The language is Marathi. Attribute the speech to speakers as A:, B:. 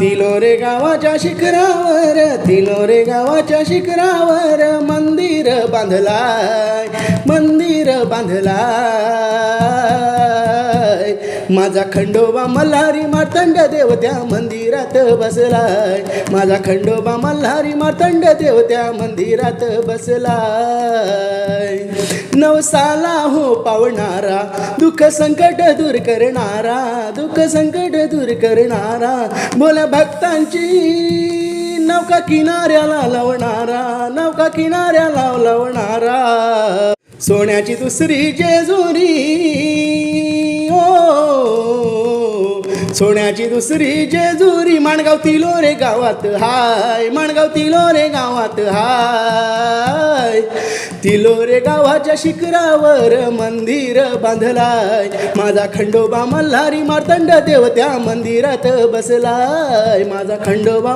A: तिलोरे गावाच्या शिखरावर तिलोरे गावाच्या शिखरावर मंदिर बांधलाय मंदिर बांधलाय. माझा खंडोबा मल्हारी मार्तंड देव त्या मंदिरात बसलाय. माझा खंडोबा मल्हारी मार्तंड देव त्या मंदिरात बसलाय. नवसाला हो पावणारा दुःख संकट दूर करणारा दुःख संकट दूर करणारा बोला भक्तांची नौका किनाऱ्याला लावणारा नौका किनाऱ्याला लावणारा. सोन्याची दुसरी जेजुरी ओ सोन्याची दुसरी जेजुरी माणगाव तिलोरे गावात हाय माणगाव तिलोरे गावात हाय. तिलोरे गावाच्या शिखरावर मंदिर बांधलाय. माझा खंडोबा मल्हारी मार्तंड देव त्या मंदिरात बसलाय. माझा खंडोबा